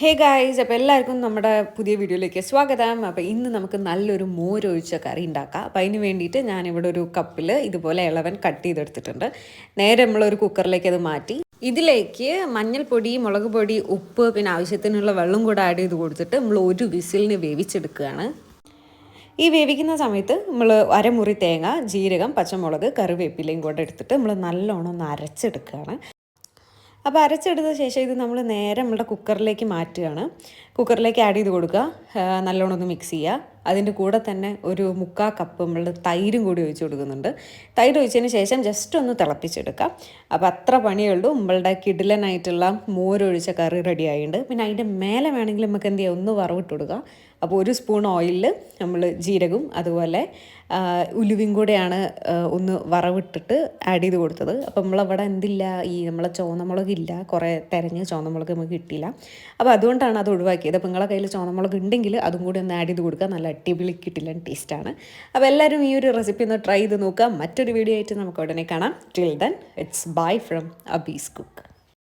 Hey guys അപ്പോൾ എല്ലാവർക്കും നമ്മുടെ പുതിയ വീഡിയോയിലേക്ക് സ്വാഗതം. അപ്പോൾ ഇന്ന് നമുക്ക് നല്ലൊരു മോരൊഴിച്ച കറി ഉണ്ടാക്കാം. അപ്പോൾ അതിന് വേണ്ടിയിട്ട് ഞാനിവിടെ ഒരു കപ്പിൽ ഇതുപോലെ ഇളവൻ കട്ട് ചെയ്തെടുത്തിട്ടുണ്ട്. നേരെ നമ്മളൊരു കുക്കറിലേക്ക് അത് മാറ്റി. ഇതിലേക്ക് മഞ്ഞൾപ്പൊടി മുളക് പൊടി ഉപ്പ് പിന്നെ ആവശ്യത്തിനുള്ള വെള്ളം കൂടെ ആഡ് ചെയ്ത് കൊടുത്തിട്ട് നമ്മൾ ഒരു വിസിലിന് വേവിച്ചെടുക്കുകയാണ്. ഈ വേവിക്കുന്ന സമയത്ത് നമ്മൾ അരമുറി തേങ്ങ ജീരകം പച്ചമുളക് കറിവേപ്പിലയും കൂടെ എടുത്തിട്ട് നമ്മൾ നല്ലോണം ഒന്ന് അരച്ചെടുക്കുകയാണ്. അപ്പോൾ അരച്ചെടുത്ത ശേഷം ഇത് നമ്മൾ നേരെ നമ്മുടെ കുക്കറിലേക്ക് മാറ്റുകയാണ്. കുക്കറിലേക്ക് ആഡ് ചെയ്ത് കൊടുക്കുക. നല്ലോണം ഒന്ന് മിക്സ് ചെയ്യുക. അതിന്റെ കൂടെ തന്നെ ഒരു മുക്കാ കപ്പ് നമ്മൾ തൈരും കൂടി ഒഴിച്ച് കൊടുക്കുന്നുണ്ട്. തൈര് ഒഴിച്ചതിന് ശേഷം ജസ്റ്റ് ഒന്ന് തിളപ്പിച്ചെടുക്കാം. അപ്പോൾ അത്ര പണിയേ ഉള്ളൂ. നമ്മളുടെ കിടിലനായിട്ടുള്ള മോരൊഴിച്ച കറി റെഡി ആയിട്ടുണ്ട്. പിന്നെ അതിന്റെ മേലെ വേണമെങ്കിൽ നമുക്ക് എന്ത് ചെയ്യാം? ഒന്ന് വറവിട്ട് കൊടുക്കാം. അപ്പോൾ ഒരു സ്പൂൺ ഓയിലിൽ നമ്മൾ ജീരകവും അതുപോലെ ഉലുവയും കൂടെയാണ് ഒന്ന് വറവിട്ടിട്ട് ആഡ് ചെയ്ത് കൊടുത്തത്. അപ്പോൾ നമ്മളവിടെ എന്തില്ല? ഈ നമ്മളെ ചോന്നമുളകില്ല കുറേ തിരഞ്ഞ് ചോന്നമുളക് നമുക്ക് കിട്ടിയില്ല. അപ്പോൾ അതുകൊണ്ടാണ് അത് ഒഴിവാക്കിയത്. അപ്പോൾ നിങ്ങളെ കയ്യിൽ ചോന്നമുളക് ഉണ്ടെങ്കിൽ അതും കൂടി ഒന്ന് ആഡ് ചെയ്ത് കൊടുക്കുക. നല്ല അടിപൊളി കിട്ടില്ല ടേസ്റ്റാണ് അപ്പോൾ എല്ലാവരും ഈ ഒരു റെസിപ്പി ഒന്ന് ട്രൈ ചെയ്ത് നോക്കുക. മറ്റൊരു വീഡിയോ ആയിട്ട് നമുക്ക് ഉടനെ കാണാം. Till then it's bye from Abee's cook